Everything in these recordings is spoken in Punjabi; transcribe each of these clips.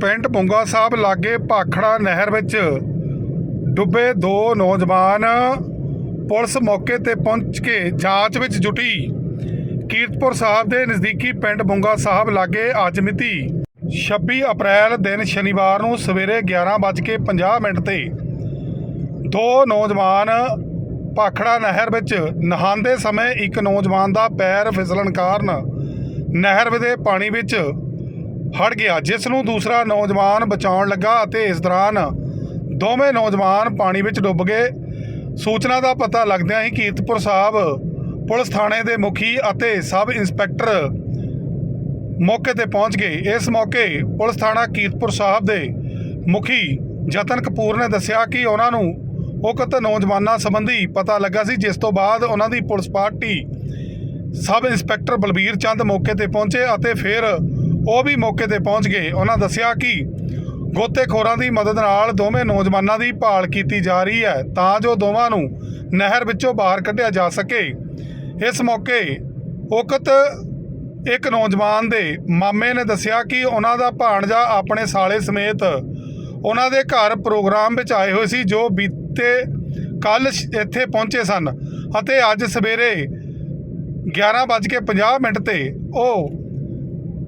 ਪਿੰਡ ਪੁੰਗਾ ਸਾਹਿਬ ਲਾਗੇ ਭਾਖੜਾ ਨਹਿਰ ਵਿੱਚ ਡੁੱਬੇ ਦੋ ਨੌਜਵਾਨ ਪੁਲਿਸ ਮੌਕੇ ਤੇ ਪਹੁੰਚ ਕੇ ਜਾਂਚ ਵਿੱਚ ਜੁਟੀ। ਕੀਰਤਪੁਰ ਸਾਹਿਬ ਦੇ ਨਜ਼ਦੀਕੀ ਪਿੰਡ ਬੁੰਗਾ ਸਾਹਿਬ ਲਾਗੇ ਅੱਜ ਮਿਤੀ 26 ਅਪ੍ਰੈਲ ਦਿਨ ਸ਼ਨੀਵਾਰ ਨੂੰ ਸਵੇਰੇ 11:50 ਮਿੰਟ ਤੇ ਦੋ ਨੌਜਵਾਨ ਭਾਖੜਾ ਨਹਿਰ ਵਿੱਚ ਨਹਾਉਂਦੇ ਸਮੇਂ ਇੱਕ ਨੌਜਵਾਨ ਦਾ ਪੈਰ ਫਿਸਲਣ ਕਾਰਨ ਨਹਿਰ ਦੇ ਪਾਣੀ ਵਿੱਚ ਹੜ ਗਿਆ, ਜਿਸ ਨੂੰ ਦੂਸਰਾ ਨੌਜਵਾਨ ਬਚਾਉਣ ਲੱਗਾ ਅਤੇ ਇਸ ਦੌਰਾਨ ਦੋਵੇਂ ਨੌਜਵਾਨ ਪਾਣੀ ਵਿੱਚ ਡੁੱਬ ਗਏ। ਸੂਚਨਾ ਦਾ ਪਤਾ ਲੱਗਦਿਆਂ ਹੀ ਕੀਰਤਪੁਰ ਸਾਹਿਬ ਪੁਲਿਸ ਥਾਣੇ ਦੇ ਮੁਖੀ ਅਤੇ ਸਬ ਇੰਸਪੈਕਟਰ ਮੌਕੇ ਤੇ ਪਹੁੰਚ ਗਏ। ਇਸ ਮੌਕੇ ਪੁਲਿਸ ਥਾਣਾ ਕੀਰਤਪੁਰ ਸਾਹਿਬ ਦੇ ਮੁਖੀ ਜਤਨ ਕਪੂਰ ਨੇ ਦੱਸਿਆ ਕਿ ਉਹਨਾਂ ਨੂੰ ਉਕਤ ਨੌਜਵਾਨਾਂ ਸੰਬੰਧੀ ਪਤਾ ਲੱਗਾ ਸੀ, ਜਿਸ ਤੋਂ ਬਾਅਦ ਉਹਨਾਂ ਦੀ police party sub inspector Balbir Chand ਮੌਕੇ ਤੇ ਪਹੁੰਚੇ ਅਤੇ ਫਿਰ ਉਹ ਵੀ ਮੌਕੇ ਤੇ ਪਹੁੰਚ ਗਏ। ਉਹਨਾਂ ਦੱਸਿਆ ਕਿ ਗੋਤੇਖੋਰਾਂ ਦੀ ਮਦਦ ਨਾਲ ਦੋਵੇਂ ਨੌਜਵਾਨਾਂ ਦੀ ਭਾਲ ਕੀਤੀ ਜਾ ਰਹੀ ਹੈ ਤਾਂ ਜੋ ਦੋਵਾਂ ਨੂੰ ਨਹਿਰ ਵਿੱਚੋਂ ਬਾਹਰ ਕੱਢਿਆ ਜਾ ਸਕੇ। ਇਸ ਮੌਕੇ ਉਕਤ ਇੱਕ ਨੌਜਵਾਨ ਦੇ ਮਾਮੇ ਨੇ ਦੱਸਿਆ ਕਿ ਉਹਨਾਂ ਦਾ ਭਾਣਜਾ ਆਪਣੇ ਸਾਲੇ ਸਮੇਤ ਉਹਨਾਂ ਦੇ ਘਰ ਪ੍ਰੋਗਰਾਮ ਵਿੱਚ ਆਏ ਹੋਏ ਸੀ, ਜੋ ਬੀਤੇ ਕੱਲ ਇੱਥੇ ਪਹੁੰਚੇ ਸਨ ਅਤੇ ਅੱਜ ਸਵੇਰੇ 11:50 ਮਿੰਟ ਤੇ ਉਹ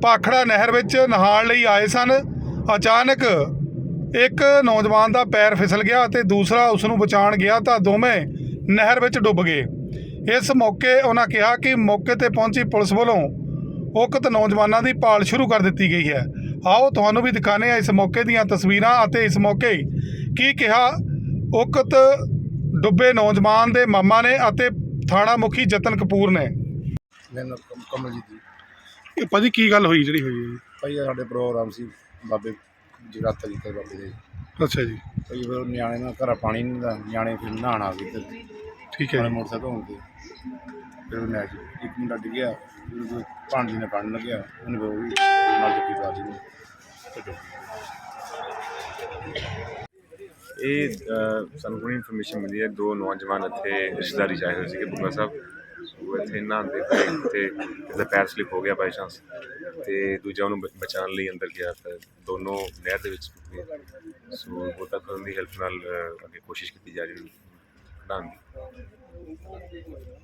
ਭਾਖੜਾ ਨਹਿਰ ਵਿੱਚ ਨਹਾਉਣ ਲਈ ਆਏ ਸਨ। ਅਚਾਨਕ ਇੱਕ ਨੌਜਵਾਨ ਦਾ ਪੈਰ ਫਿਸਲ ਗਿਆ ਅਤੇ ਦੂਸਰਾ ਉਸ ਨੂੰ ਬਚਾਉਣ ਗਿਆ ਤਾਂ ਦੋਵੇਂ ਨਹਿਰ ਵਿੱਚ ਡੁੱਬ ਗਏ। ਇਸ ਮੌਕੇ ਉਹਨਾਂ ਕਿਹਾ ਕਿ ਮੌਕੇ ਤੇ ਪਹੁੰਚੀ ਪੁਲਿਸ ਵੱਲੋਂ ਉਕਤ ਨੌਜਵਾਨਾਂ ਦੀ ਭਾਲ ਸ਼ੁਰੂ ਕਰ ਦਿੱਤੀ ਗਈ ਹੈ। ਆਓ ਤੁਹਾਨੂੰ ਵੀ ਦਿਖਾਣੇ ਆ ਇਸ ਮੌਕੇ ਦੀਆਂ ਤਸਵੀਰਾਂ ਅਤੇ ਇਸ ਮੌਕੇ ਕੀ ਕਿਹਾ ਉਕਤ ਡੁੱਬੇ ਨੌਜਵਾਨ ਦੇ ਮਾਮਾ ਨੇ ਅਤੇ ਥਾਣਾ ਮੁਖੀ ਜਤਨ ਕਪੂਰ ਨੇ। ਮੇਰਾ ਕਮਲਜੀਤ ਜੀ। ਇਹ ਭਾਜੀ ਕੀ ਗੱਲ ਹੋਈ ਜਿਹੜੀ ਹੋਈ ਹੈ ਭਾਈ ਇਹ ਸਾਡੇ ਪ੍ਰੋਗਰਾਮ ਸੀ ਬਾਬੇ ਜਗਰਾਤਾ ਜੀ ਤੇ ਬਾਬੇ ਦੇ। ਅੱਛਾ ਜੀ। ਭਾਈ ਫਿਰ ਨਿਆਣੇ ਨਾਲ ਘਰ ਪਾਣੀ ਨਹੀਂ ਦਾ ਨਿਆਣੇ ਫਿਰ ਨਹਾਉਣ ਆ ਗਏ ਤੇ ਠੀਕ ਹੈ ਨਾਲੇ ਜੀ ਮੋਟਰਸਾਈਕਲ ਹੋਣ ਤੇ ਫਿਰ ਉਹ ਮੈਚ ਇੱਕ ਮੁੰਡਾ ਡਿੱਗਿਆ ਫਿਰ ਉਹ ਪਾਣੀ ਨੇ ਪੜਨ ਲੱਗਿਆ ਉਹਨੇ ਫਿਰ ਉਹ ਵੀ ਨਾਲ ਜੱਫੀ ਪਾ ਦੀ ਤੇ ਡੁੱਬ ਗਿਆ। ਇਹ ਅ, ਸਾਨੂੰ ਕੋਈ ਇਨਫੋਰਮੇਸ਼ਨ ਮਿਲੀ ਹੈ ਦੋ ਨੌਜਵਾਨ ਇੱਥੇ ਰਿਸ਼ਤੇਦਾਰੀ ਚਾਹੇ ਹੋਏ ਸੀਗੇ ਬੁੱਗਾ ਸਾਹਿਬ। ਉਹ ਇੱਥੇ ਨਹਾਉਂਦੇ ਪਏ ਤੇ ਇਹਦਾ ਪੈਰ ਸਲਿਪ ਹੋ ਗਿਆ ਬਾਈ ਚਾਂਸ ਤੇ ਦੂਜਾ ਉਹਨੂੰ ਬ- ਬਚਾਉਣ ਲਈ ਅੰਦਰ ਗਿਆ ਤਾਂ ਦੋਨੋਂ ਨਹਿਰ ਦੇ ਵਿੱਚ ਡੁੱਬ ਗਏ। ਸੋ ਗੋਤਾਖੋਰਾਂ ਦੀ ਹੈਲਪ ਨਾਲ ਅ, ਅੱਗੇ ਕੋਸ਼ਿਸ਼ ਕੀਤੀ ਜਾ ਰਹੀ ਹੈ ਕਢਾਉਣ ਦੀ।